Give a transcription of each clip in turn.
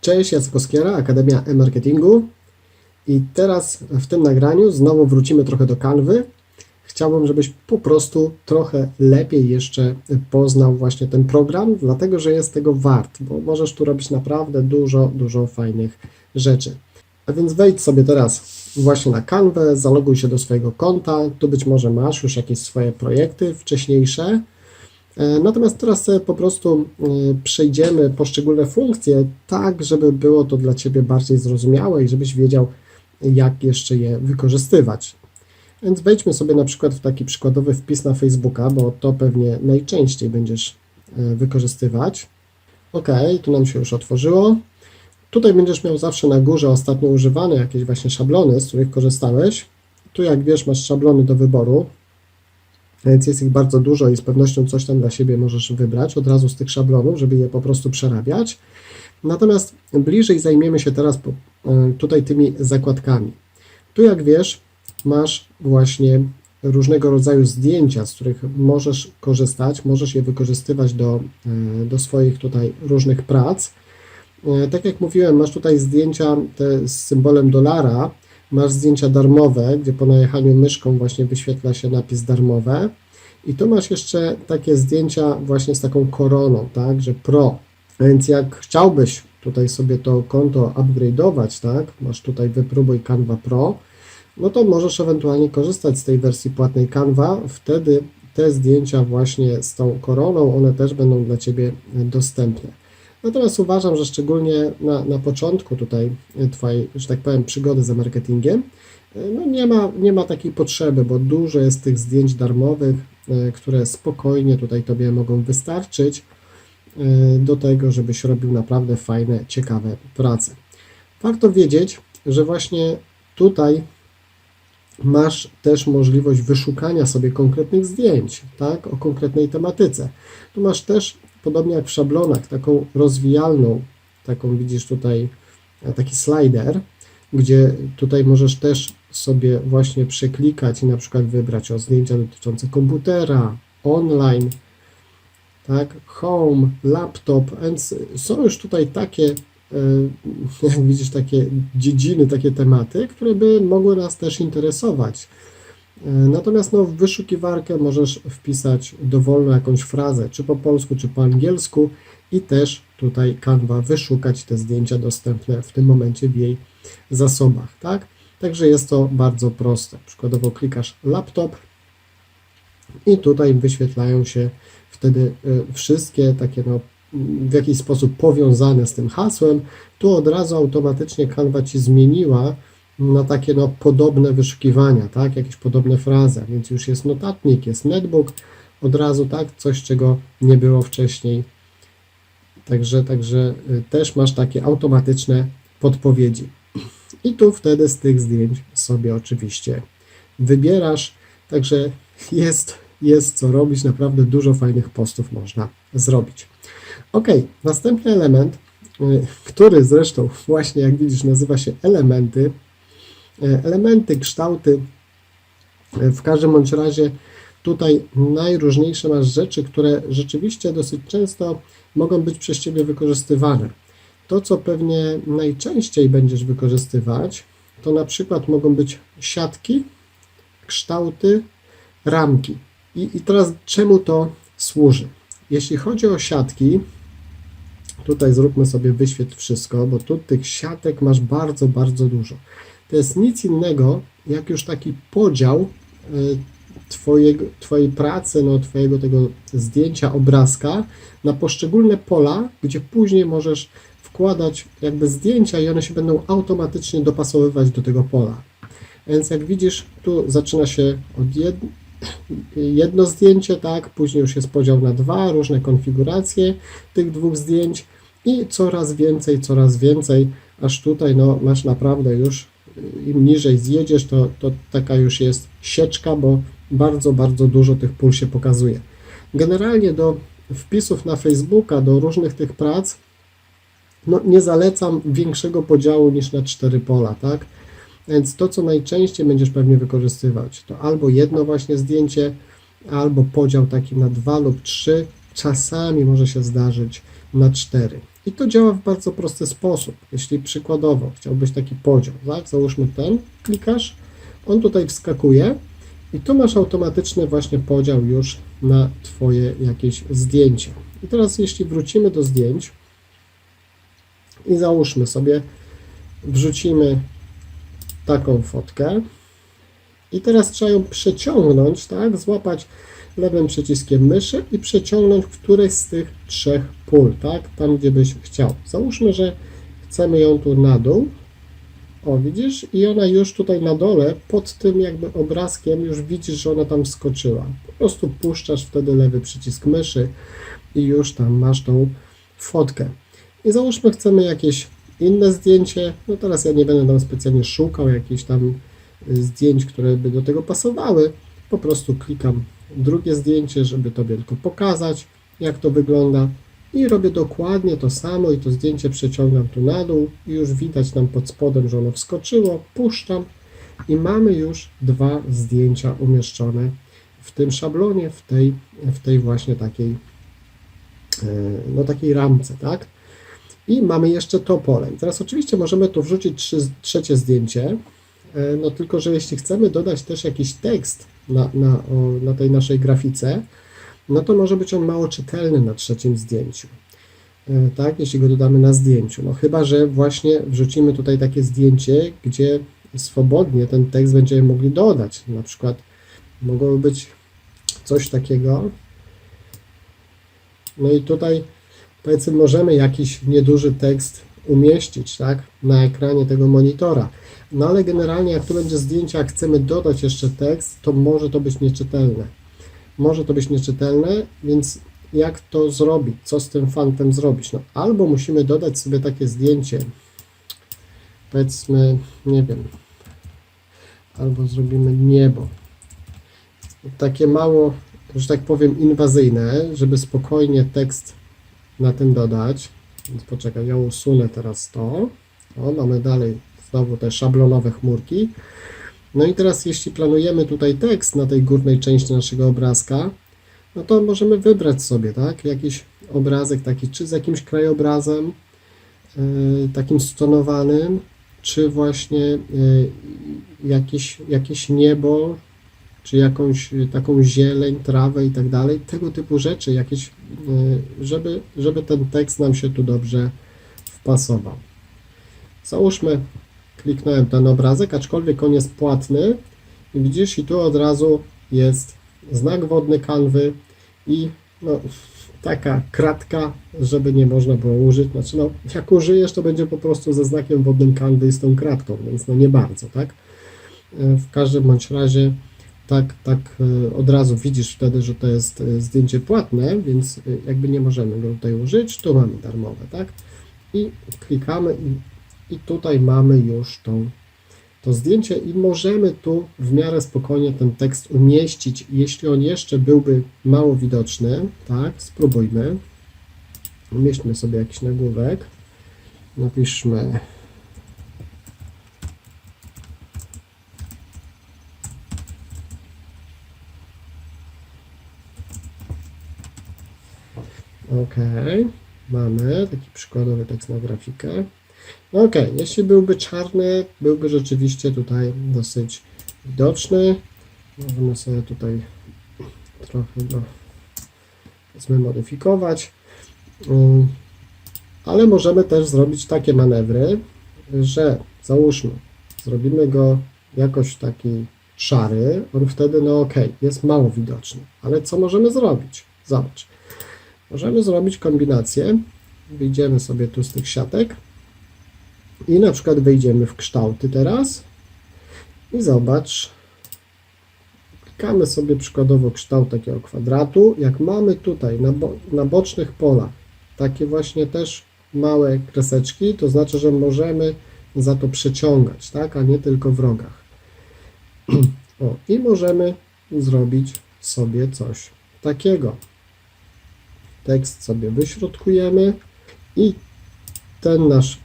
Cześć, Jacek Oskiera, Akademia e-Marketingu. I teraz w tym nagraniu znowu wrócimy trochę do kanwy. Chciałbym, żebyś po prostu trochę lepiej jeszcze poznał właśnie ten program, dlatego że jest tego wart, bo możesz tu robić naprawdę dużo, dużo fajnych rzeczy. A więc wejdź sobie teraz właśnie na kanwę, zaloguj się do swojego konta. Tu być może masz już jakieś swoje projekty wcześniejsze. E, Natomiast teraz po prostu e, przejdziemy poszczególne funkcje, tak żeby było to dla Ciebie bardziej zrozumiałe i żebyś wiedział, jak jeszcze je wykorzystywać. Więc wejdźmy sobie na przykład w taki przykładowy wpis na Facebooka, bo to pewnie najczęściej będziesz e, wykorzystywać. OK, tu nam się już otworzyło. Tutaj będziesz miał zawsze na górze ostatnio używane jakieś właśnie szablony, z których korzystałeś. Tu jak wiesz masz szablony do wyboru, więc jest ich bardzo dużo i z pewnością coś tam dla siebie możesz wybrać od razu z tych szablonów, żeby je po prostu przerabiać. Natomiast bliżej zajmiemy się teraz e, tutaj tymi zakładkami. Tu jak wiesz, masz właśnie różnego rodzaju zdjęcia, z których możesz korzystać, możesz je wykorzystywać do, e, do swoich tutaj różnych prac. E, Tak jak mówiłem, masz tutaj zdjęcia z symbolem dolara, masz zdjęcia darmowe, gdzie po najechaniu myszką właśnie wyświetla się napis darmowe. I tu masz jeszcze takie zdjęcia właśnie z taką koroną, tak, że pro. Więc jak chciałbyś tutaj sobie to konto upgrade'ować, tak, masz tutaj wypróbuj Canva Pro, no to możesz ewentualnie korzystać z tej wersji płatnej Canva, wtedy te zdjęcia właśnie z tą koroną, one też będą dla Ciebie dostępne. Natomiast uważam, że szczególnie na, na początku tutaj Twojej, że tak powiem, przygody za marketingiem, no nie ma, nie ma takiej potrzeby, bo dużo jest tych zdjęć darmowych, e, które spokojnie tutaj Tobie mogą wystarczyć e, do tego, żebyś robił naprawdę fajne, ciekawe prace. Warto wiedzieć, że właśnie tutaj masz też możliwość wyszukania sobie konkretnych zdjęć, tak, o konkretnej tematyce. Tu masz też, podobnie jak w szablonach, taką rozwijalną, taką widzisz tutaj, e, taki slider, gdzie tutaj możesz też sobie właśnie przeklikać i na przykład wybrać o zdjęcia dotyczące komputera, online, tak, home, laptop, więc są już tutaj takie, e, jak widzisz, takie dziedziny, takie tematy, które by mogły nas też interesować. E, Natomiast no, w wyszukiwarkę możesz wpisać dowolną jakąś frazę, czy po polsku, czy po angielsku i też tutaj Canva wyszukać te zdjęcia dostępne w tym momencie w jej zasobach, tak? Także jest to bardzo proste. Przykładowo klikasz laptop i tutaj wyświetlają się wtedy y, wszystkie takie no, w jakiś sposób powiązane z tym hasłem. Tu od razu automatycznie Canva Ci zmieniła na takie no, podobne wyszukiwania, tak? Jakieś podobne frazy, więc już jest notatnik, jest netbook, od razu tak, coś czego nie było wcześniej. Także, także y, też masz takie automatyczne podpowiedzi. I tu wtedy z tych zdjęć sobie oczywiście wybierasz. Także jest, jest co robić, naprawdę dużo fajnych postów można zrobić. Ok, następny element, y, który zresztą właśnie jak widzisz nazywa się elementy. Y, Elementy, kształty, y, w każdym bądź razie tutaj najróżniejsze masz rzeczy, które rzeczywiście dosyć często mogą być przez Ciebie wykorzystywane. To, co pewnie najczęściej będziesz wykorzystywać, to na przykład mogą być siatki, kształty, ramki. I, I teraz czemu to służy? Jeśli chodzi o siatki, tutaj zróbmy sobie wyświetl wszystko, bo tu tych siatek masz bardzo, bardzo dużo. To jest nic innego, jak już taki podział y, twojego, Twojej pracy, no, Twojego tego zdjęcia, obrazka na poszczególne pola, gdzie później możesz wkładać jakby zdjęcia i one się będą automatycznie dopasowywać do tego pola. Więc jak widzisz, tu zaczyna się od jed... jedno zdjęcie, tak, później już jest podział na dwa, różne konfiguracje tych dwóch zdjęć i coraz więcej, coraz więcej, aż tutaj no, masz naprawdę już, im niżej zjedziesz, to, to taka już jest sieczka, bo bardzo, bardzo dużo tych pól się pokazuje. Generalnie do wpisów na Facebooka, do różnych tych prac, no, nie zalecam większego podziału niż na cztery pola, tak? Więc to, co najczęściej będziesz pewnie wykorzystywać, to albo jedno właśnie zdjęcie, albo podział taki na dwa lub trzy, czasami może się zdarzyć na cztery. I to działa w bardzo prosty sposób. Jeśli przykładowo chciałbyś taki podział, tak? Załóżmy ten, klikasz, on tutaj wskakuje i tu masz automatyczny właśnie podział już na Twoje jakieś zdjęcie. I teraz jeśli wrócimy do zdjęć i załóżmy sobie, wrzucimy taką fotkę i teraz trzeba ją przeciągnąć, tak? Złapać lewym przyciskiem myszy i przeciągnąć któreś z tych trzech pól, tak? Tam, gdzie byś chciał. Załóżmy, że chcemy ją tu na dół. O, widzisz? I ona już tutaj na dole, pod tym jakby obrazkiem, już widzisz, że ona tam wskoczyła. Po prostu puszczasz wtedy lewy przycisk myszy i już tam masz tą fotkę. I załóżmy, chcemy jakieś inne zdjęcie. No teraz ja nie będę tam specjalnie szukał jakichś tam zdjęć, które by do tego pasowały. Po prostu klikam drugie zdjęcie, żeby Tobie tylko pokazać, jak to wygląda. I robię dokładnie to samo i to zdjęcie przeciągam tu na dół i już widać nam pod spodem, że ono wskoczyło. Puszczam i mamy już dwa zdjęcia umieszczone w tym szablonie, w tej, w tej właśnie takiej, e, no takiej ramce, tak? I mamy jeszcze to pole. I teraz oczywiście możemy tu wrzucić trzy, trzecie zdjęcie, no tylko, że jeśli chcemy dodać też jakiś tekst na, na, na tej naszej grafice, no to może być on mało czytelny na trzecim zdjęciu. E, Tak, jeśli go dodamy na zdjęciu. No chyba, że właśnie wrzucimy tutaj takie zdjęcie, gdzie swobodnie ten tekst będziemy mogli dodać. Na przykład mogłoby być coś takiego. No i tutaj powiedzmy możemy jakiś nieduży tekst umieścić, tak, na ekranie tego monitora. No ale generalnie jak tu będzie zdjęcie, jak chcemy dodać jeszcze tekst, to może to być nieczytelne. Może to być nieczytelne, więc jak to zrobić? Co z tym fantem zrobić? No albo musimy dodać sobie takie zdjęcie, powiedzmy, nie wiem, albo zrobimy niebo. Takie mało, że tak powiem, inwazyjne, żeby spokojnie tekst na tym dodać. Więc poczekaj, ja usunę teraz to. O, mamy dalej znowu te szablonowe chmurki. No i teraz jeśli planujemy tutaj tekst na tej górnej części naszego obrazka, no to możemy wybrać sobie, tak, jakiś obrazek taki, czy z jakimś krajobrazem, yy, takim stonowanym, czy właśnie yy, jakieś, jakieś niebo, czy jakąś y, taką zieleń, trawę i tak dalej, tego typu rzeczy, jakieś, y, żeby, żeby ten tekst nam się tu dobrze wpasował. Załóżmy, kliknąłem ten obrazek, aczkolwiek on jest płatny i widzisz, i tu od razu jest znak wodny kanwy i no, taka kratka, żeby nie można było użyć. Znaczy, no, jak użyjesz, to będzie po prostu ze znakiem wodnym kanwy i z tą kratką, więc no nie bardzo, tak? E, W każdym bądź razie tak, tak e, od razu widzisz wtedy, że to jest e, zdjęcie płatne, więc e, jakby nie możemy go tutaj użyć, tu mamy darmowe, tak? I klikamy i, i tutaj mamy już tą, to zdjęcie i możemy tu w miarę spokojnie ten tekst umieścić, jeśli on jeszcze byłby mało widoczny, tak? Spróbujmy. Umieśćmy sobie jakiś nagłówek. Napiszmy Ok, mamy taki przykładowy tekst na grafikę. Ok, jeśli byłby czarny, byłby rzeczywiście tutaj dosyć widoczny. Możemy sobie tutaj trochę go zmodyfikować. Um, Ale możemy też zrobić takie manewry, że załóżmy, zrobimy go jakoś taki szary, on wtedy, no ok, jest mało widoczny. Ale co możemy zrobić? Zobacz. Możemy zrobić kombinację. Wyjdziemy sobie tu z tych siatek i na przykład wejdziemy w kształty teraz i zobacz. Klikamy sobie przykładowo kształt takiego kwadratu. Jak mamy tutaj na, bo, na bocznych polach takie właśnie też małe kreseczki, to znaczy, że możemy za to przeciągać, tak, a nie tylko w rogach. O, i możemy zrobić sobie coś takiego tekst sobie wyśrodkujemy i ten nasz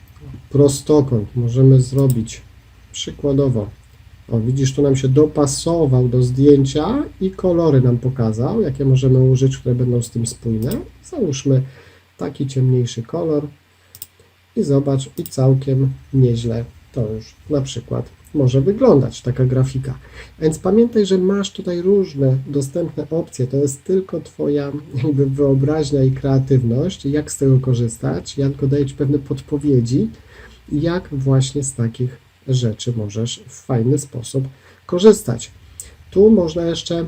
prostokąt możemy zrobić przykładowo. O, widzisz, tu nam się dopasował do zdjęcia i kolory nam pokazał, jakie możemy użyć, które będą z tym spójne. Załóżmy taki ciemniejszy kolor i zobacz, i całkiem nieźle to już na przykład może wyglądać taka grafika. Więc pamiętaj, że masz tutaj różne dostępne opcje. To jest tylko Twoja jakby wyobraźnia i kreatywność, jak z tego korzystać. Ja tylko daję Ci pewne podpowiedzi, jak właśnie z takich rzeczy możesz w fajny sposób korzystać. Tu można jeszcze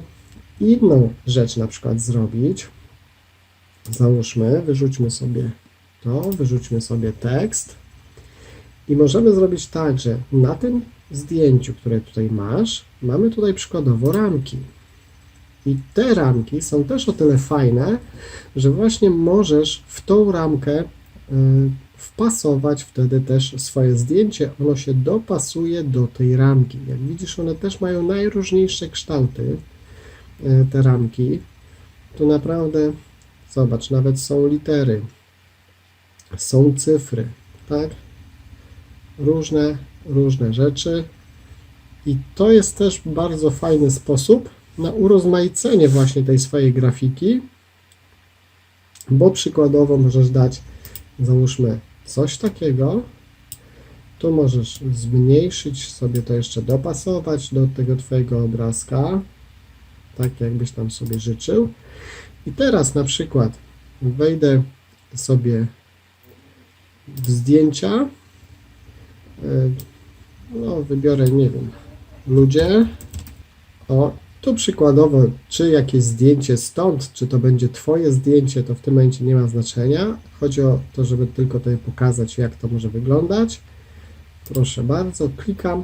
inną rzecz na przykład zrobić. Załóżmy, wyrzućmy sobie to, wyrzućmy sobie tekst i możemy zrobić tak, że na tym zdjęciu, które tutaj masz, mamy tutaj przykładowo ramki. I te ramki są też o tyle fajne, że właśnie możesz w tą ramkę y, wpasować wtedy też swoje zdjęcie. Ono się dopasuje do tej ramki. Jak widzisz, one też mają najróżniejsze kształty, y, te ramki. Tu naprawdę, zobacz, nawet są litery, są cyfry, tak? Różne, różne rzeczy. I to jest też bardzo fajny sposób na urozmaicenie właśnie tej swojej grafiki, bo przykładowo możesz dać, załóżmy, coś takiego. Tu możesz zmniejszyć, sobie to jeszcze dopasować do tego Twojego obrazka, tak jakbyś tam sobie życzył. I teraz na przykład wejdę sobie w zdjęcia, y, no wybiorę, nie wiem, ludzie, o, tu przykładowo, czy jakieś zdjęcie stąd, czy to będzie Twoje zdjęcie, to w tym momencie nie ma znaczenia. Chodzi o to, żeby tylko tutaj pokazać, jak to może wyglądać. Proszę bardzo, klikam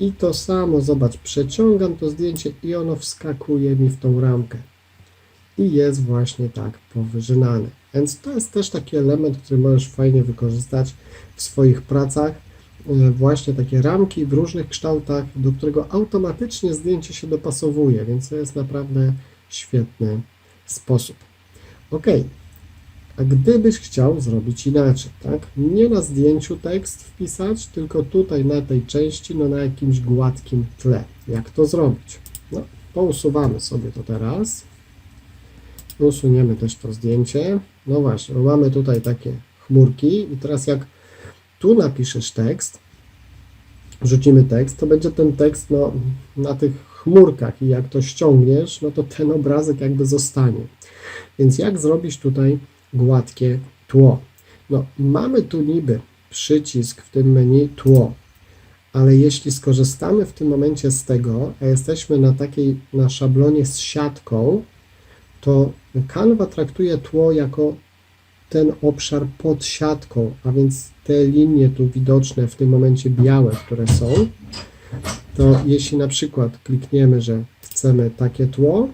i to samo, zobacz, przeciągam to zdjęcie i ono wskakuje mi w tą ramkę. I jest właśnie tak powyżynane. Więc to jest też taki element, który możesz fajnie wykorzystać w swoich pracach. E, Właśnie takie ramki w różnych kształtach, do którego automatycznie zdjęcie się dopasowuje, więc to jest naprawdę świetny sposób. Ok, a gdybyś chciał zrobić inaczej, tak? Nie na zdjęciu tekst wpisać, tylko tutaj na tej części, no na jakimś gładkim tle. Jak to zrobić? No, pousuwamy sobie to teraz. Usuniemy też to zdjęcie. No właśnie, mamy tutaj takie chmurki i teraz jak tu napiszesz tekst, wrzucimy tekst, to będzie ten tekst no, na tych chmurkach i jak to ściągniesz, no to ten obrazek jakby zostanie. Więc jak zrobić tutaj gładkie tło? No, mamy tu niby przycisk w tym menu tło, ale jeśli skorzystamy w tym momencie z tego, a jesteśmy na takiej, na szablonie z siatką, to Canva traktuje tło jako ten obszar pod siatką, a więc te linie tu widoczne w tym momencie białe, które są, to jeśli na przykład klikniemy, że chcemy takie tło,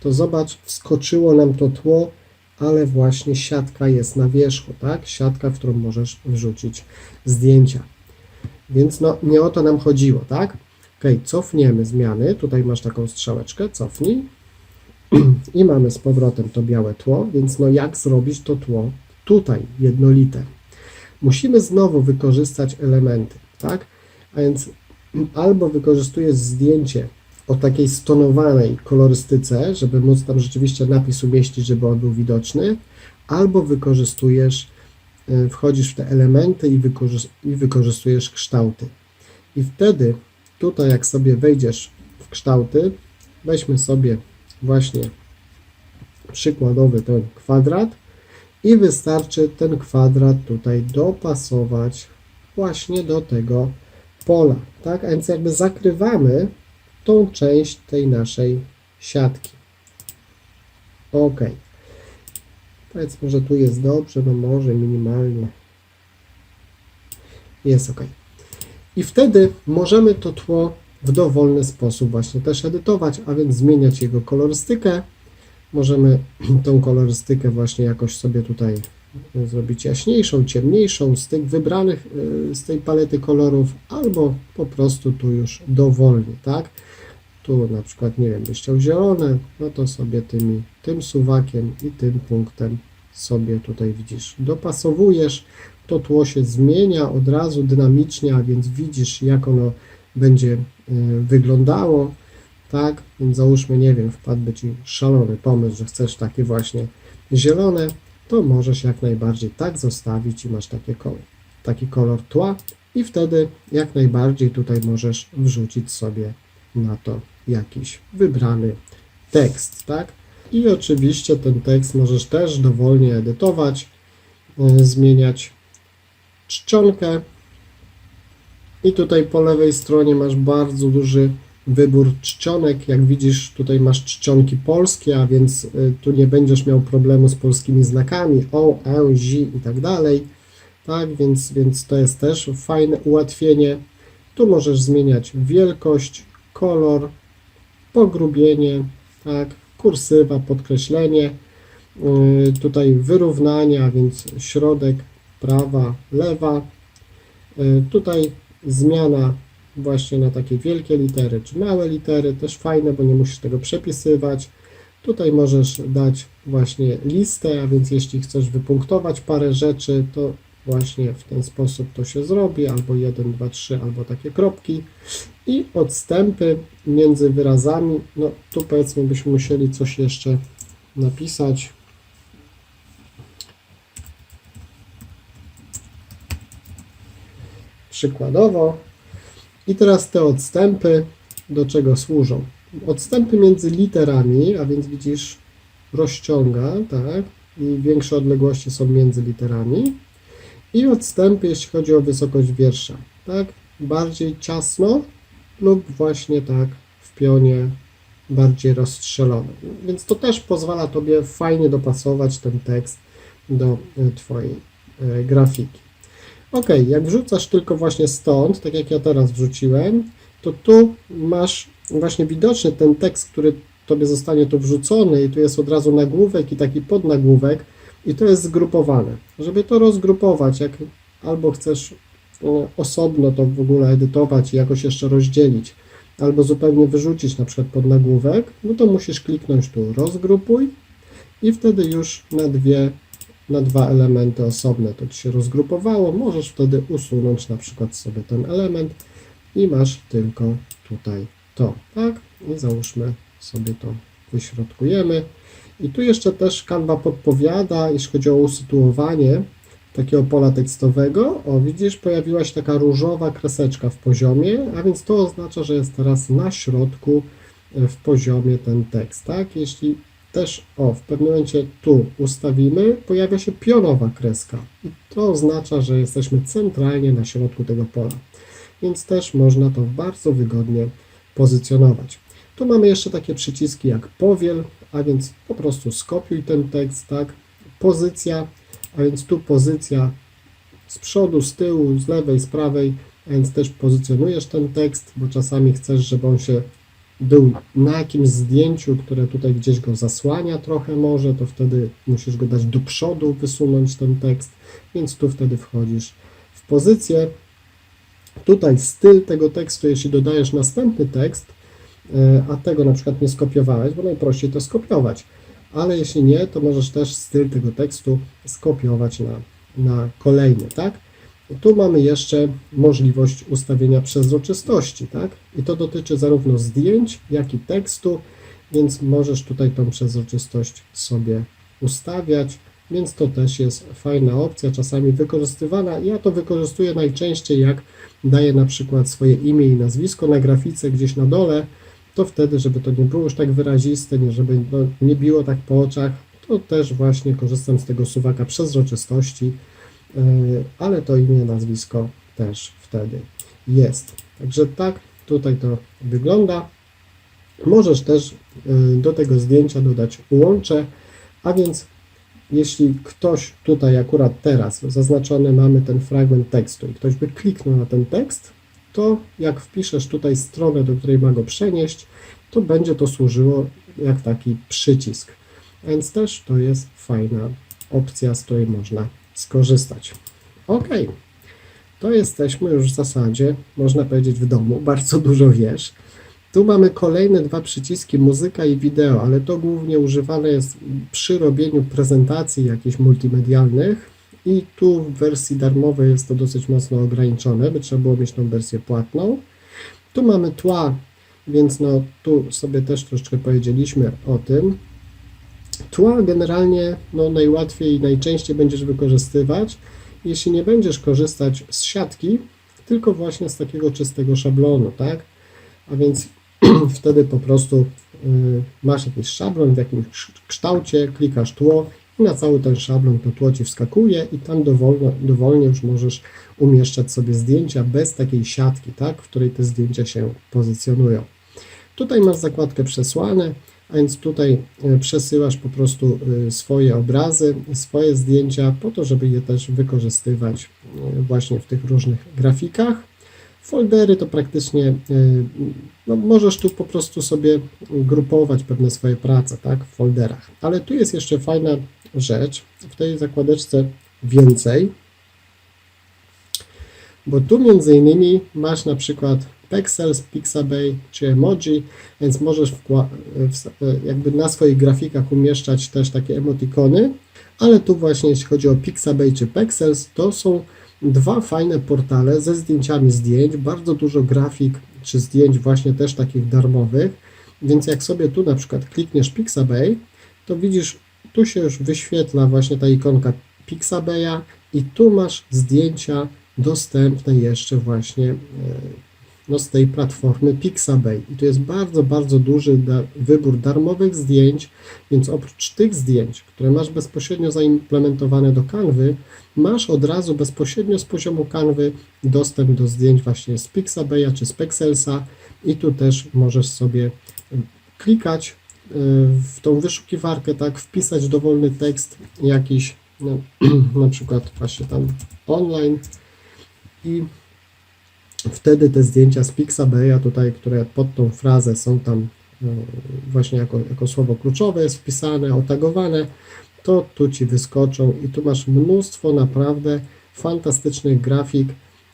to zobacz, wskoczyło nam to tło, ale właśnie siatka jest na wierzchu, tak? Siatka, w którą możesz wrzucić zdjęcia. Więc no, nie o to nam chodziło, tak? Ok, cofniemy zmiany. Tutaj masz taką strzałeczkę, cofnij. I mamy z powrotem to białe tło, więc no jak zrobić to tło tutaj jednolite? Musimy znowu wykorzystać elementy, tak? A więc albo wykorzystujesz zdjęcie o takiej stonowanej kolorystyce, żeby móc tam rzeczywiście napis umieścić, żeby on był widoczny, albo wykorzystujesz, y, wchodzisz w te elementy i, wykorzys- i wykorzystujesz kształty. I wtedy tutaj jak sobie wejdziesz w kształty, weźmy sobie właśnie przykładowy ten kwadrat i wystarczy ten kwadrat tutaj dopasować właśnie do tego pola, tak? A więc jakby zakrywamy tą część tej naszej siatki. Ok. Powiedzmy, że tu jest dobrze, no może minimalnie. Jest ok. I wtedy możemy to tło w dowolny sposób właśnie też edytować, a więc zmieniać jego kolorystykę. Możemy tą kolorystykę właśnie jakoś sobie tutaj zrobić jaśniejszą, ciemniejszą z tych wybranych, y, z tej palety kolorów, albo po prostu tu już dowolnie, tak? Tu na przykład, nie wiem, byś chciał zielone, no to sobie tymi, tym suwakiem i tym punktem sobie tutaj widzisz, dopasowujesz, to tło się zmienia od razu dynamicznie, a więc widzisz jak ono będzie y, wyglądało, tak, więc załóżmy, nie wiem, wpadłby Ci szalony pomysł, że chcesz takie właśnie zielone, to możesz jak najbardziej tak zostawić i masz takie koło. taki kolor tła i wtedy jak najbardziej tutaj możesz wrzucić sobie na to jakiś wybrany tekst, tak? I oczywiście ten tekst możesz też dowolnie edytować, y, zmieniać czcionkę. I tutaj po lewej stronie masz bardzo duży wybór czcionek. Jak widzisz, tutaj masz czcionki polskie, a więc y, tu nie będziesz miał problemu z polskimi znakami o, e, zi i tak dalej. Tak, więc, więc to jest też fajne ułatwienie. Tu możesz zmieniać wielkość, kolor, pogrubienie, tak, kursywa, podkreślenie, yy, tutaj wyrównania, więc środek, prawa, lewa. Yy, tutaj zmiana właśnie na takie wielkie litery czy małe litery, też fajne, bo nie musisz tego przepisywać. Tutaj możesz dać właśnie listę, a więc jeśli chcesz wypunktować parę rzeczy, to właśnie w ten sposób to się zrobi, albo 1, 2, 3, albo takie kropki. I odstępy między wyrazami, no tu powiedzmy byśmy musieli coś jeszcze napisać. Przykładowo. I teraz te odstępy do czego służą? Odstępy między literami, a więc widzisz, rozciąga, tak? I większe odległości są między literami. I odstępy, jeśli chodzi o wysokość wiersza, tak? Bardziej ciasno lub właśnie tak w pionie bardziej rozstrzelone. Więc to też pozwala Tobie fajnie dopasować ten tekst do e, Twojej e, grafiki. Ok, jak wrzucasz tylko właśnie stąd, tak jak ja teraz wrzuciłem, to tu masz właśnie widoczny ten tekst, który Tobie zostanie tu wrzucony i tu jest od razu nagłówek i taki podnagłówek i to jest zgrupowane. Żeby to rozgrupować, jak albo chcesz e, osobno to w ogóle edytować i jakoś jeszcze rozdzielić, albo zupełnie wyrzucić na przykład podnagłówek, no to musisz kliknąć tu rozgrupuj i wtedy już na dwie na dwa elementy osobne to Ci się rozgrupowało. Możesz wtedy usunąć na przykład sobie ten element i masz tylko tutaj to, tak? I załóżmy sobie to wyśrodkujemy. I tu jeszcze też Canva podpowiada, jeśli chodzi o usytuowanie takiego pola tekstowego. O, widzisz, pojawiła się taka różowa kreseczka w poziomie, a więc to oznacza, że jest teraz na środku e, w poziomie ten tekst, tak? Jeśli też, o, w pewnym momencie tu ustawimy, pojawia się pionowa kreska. I to oznacza, że jesteśmy centralnie na środku tego pola. Więc też można to bardzo wygodnie pozycjonować. Tu mamy jeszcze takie przyciski jak powiel, a więc po prostu skopiuj ten tekst, tak? Pozycja, a więc tu pozycja z przodu, z tyłu, z lewej, z prawej, a więc też pozycjonujesz ten tekst, bo czasami chcesz, żeby on się był na jakimś zdjęciu, które tutaj gdzieś go zasłania trochę może, to wtedy musisz go dać do przodu, wysunąć ten tekst, więc tu wtedy wchodzisz w pozycję. Tutaj styl tego tekstu, jeśli dodajesz następny tekst, e, a tego na przykład nie skopiowałeś, bo najprościej to skopiować, ale jeśli nie, to możesz też styl tego tekstu skopiować na, na kolejny, tak? Tu mamy jeszcze możliwość ustawienia przezroczystości, tak? I to dotyczy zarówno zdjęć, jak i tekstu, więc możesz tutaj tą przezroczystość sobie ustawiać, więc to też jest fajna opcja, czasami wykorzystywana. Ja to wykorzystuję najczęściej, jak daję na przykład swoje imię i nazwisko na grafice gdzieś na dole, to wtedy, żeby to nie było już tak wyraziste, nie, żeby no, nie biło tak po oczach, to też właśnie korzystam z tego suwaka przezroczystości, ale to imię, nazwisko też wtedy jest. Także tak tutaj to wygląda. Możesz też yy, do tego zdjęcia dodać łącze, a więc jeśli ktoś tutaj akurat teraz zaznaczony mamy ten fragment tekstu i ktoś by kliknął na ten tekst, to jak wpiszesz tutaj stronę, do której ma go przenieść, to będzie to służyło jak taki przycisk. Więc też to jest fajna opcja, z której można skorzystać. Ok, to jesteśmy już w zasadzie, można powiedzieć, w domu. Bardzo dużo wiesz. Tu mamy kolejne dwa przyciski, muzyka i wideo, ale to głównie używane jest przy robieniu prezentacji jakichś multimedialnych i tu w wersji darmowej jest to dosyć mocno ograniczone, by trzeba było mieć tą wersję płatną. Tu mamy tła, więc no tu sobie też troszeczkę powiedzieliśmy o tym. Tła generalnie no, najłatwiej i najczęściej będziesz wykorzystywać, jeśli nie będziesz korzystać z siatki, tylko właśnie z takiego czystego szablonu, tak? A więc wtedy po prostu y, masz jakiś szablon w jakimś kształcie, klikasz tło i na cały ten szablon to tło Ci wskakuje i tam dowolno, dowolnie już możesz umieszczać sobie zdjęcia bez takiej siatki, tak? W której te zdjęcia się pozycjonują. Tutaj masz zakładkę przesłane, a więc tutaj e, przesyłasz po prostu e, swoje obrazy, swoje zdjęcia po to, żeby je też wykorzystywać e, właśnie w tych różnych grafikach. Foldery to praktycznie, no możesz tu po prostu sobie grupować pewne swoje prace, tak, w folderach. Ale tu jest jeszcze fajna rzecz, w tej zakładeczce więcej, bo tu między innymi masz na przykład Pexels, Pixabay czy emoji, więc możesz jakby na swoich grafikach umieszczać też takie emotikony, ale tu właśnie jeśli chodzi o Pixabay czy Pexels, to są dwa fajne portale ze zdjęciami zdjęć, bardzo dużo grafik czy zdjęć właśnie też takich darmowych, więc jak sobie tu na przykład klikniesz Pixabay, to widzisz, tu się już wyświetla właśnie ta ikonka Pixabaya i tu masz zdjęcia dostępne jeszcze właśnie e, no, z tej platformy Pixabay. I tu jest bardzo, bardzo duży da wybór darmowych zdjęć, więc oprócz tych zdjęć, które masz bezpośrednio zaimplementowane do Canvy, masz od razu bezpośrednio z poziomu Canvy dostęp do zdjęć właśnie z Pixabaya czy z Pexelsa i tu też możesz sobie klikać y, w tą wyszukiwarkę, tak, wpisać dowolny tekst jakiś, no, na przykład właśnie tam online i wtedy te zdjęcia z Pixabaya tutaj, które pod tą frazę są tam e, właśnie jako, jako słowo kluczowe jest wpisane, otagowane, to tu Ci wyskoczą i tu masz mnóstwo naprawdę fantastycznych grafik,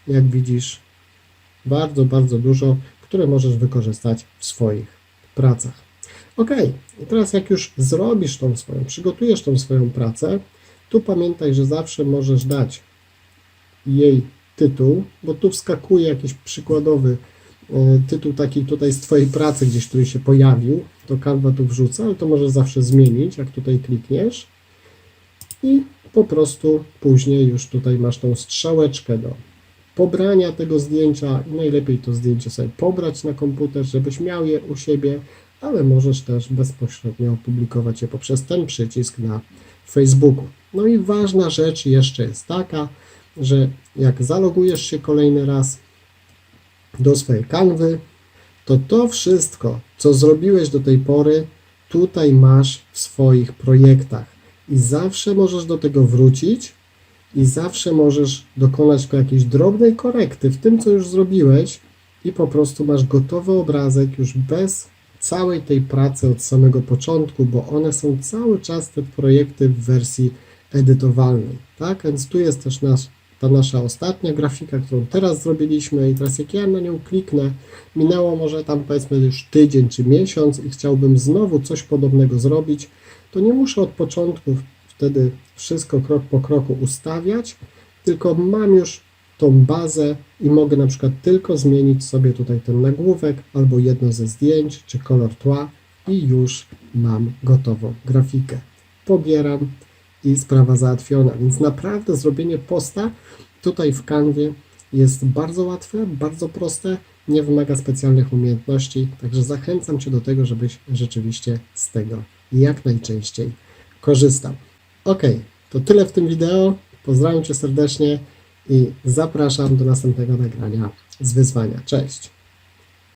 jak widzisz, bardzo, bardzo dużo, które możesz wykorzystać w swoich pracach. Ok, i teraz jak już zrobisz tą swoją, przygotujesz tą swoją pracę, tu pamiętaj, że zawsze możesz dać jej tytuł, bo tu wskakuje jakiś przykładowy e, tytuł taki tutaj z Twojej pracy gdzieś, który się pojawił, to Canva tu wrzuca, ale to możesz zawsze zmienić, jak tutaj klikniesz i po prostu później już tutaj masz tą strzałeczkę do pobrania tego zdjęcia i najlepiej to zdjęcie sobie pobrać na komputer, żebyś miał je u siebie, ale możesz też bezpośrednio opublikować je poprzez ten przycisk na Facebooku. No i ważna rzecz jeszcze jest taka, że jak zalogujesz się kolejny raz do swojej kanwy, to to wszystko, co zrobiłeś do tej pory, tutaj masz w swoich projektach. I zawsze możesz do tego wrócić i zawsze możesz dokonać jakiejś drobnej korekty w tym, co już zrobiłeś i po prostu masz gotowy obrazek już bez całej tej pracy od samego początku, bo one są cały czas te projekty w wersji edytowalnej. Tak? Więc tu jest też nasz ta nasza ostatnia grafika, którą teraz zrobiliśmy i teraz jak ja na nią kliknę, minęło może tam powiedzmy już tydzień czy miesiąc i chciałbym znowu coś podobnego zrobić, to nie muszę od początku wtedy wszystko krok po kroku ustawiać, tylko mam już tą bazę i mogę na przykład tylko zmienić sobie tutaj ten nagłówek albo jedno ze zdjęć czy kolor tła i już mam gotową grafikę. Pobieram, i sprawa załatwiona. Więc naprawdę zrobienie posta tutaj w kanwie jest bardzo łatwe, bardzo proste, nie wymaga specjalnych umiejętności, także zachęcam Cię do tego, żebyś rzeczywiście z tego jak najczęściej korzystał. Ok, to tyle w tym wideo. Pozdrawiam Cię serdecznie i zapraszam do następnego nagrania z wyzwania. Cześć!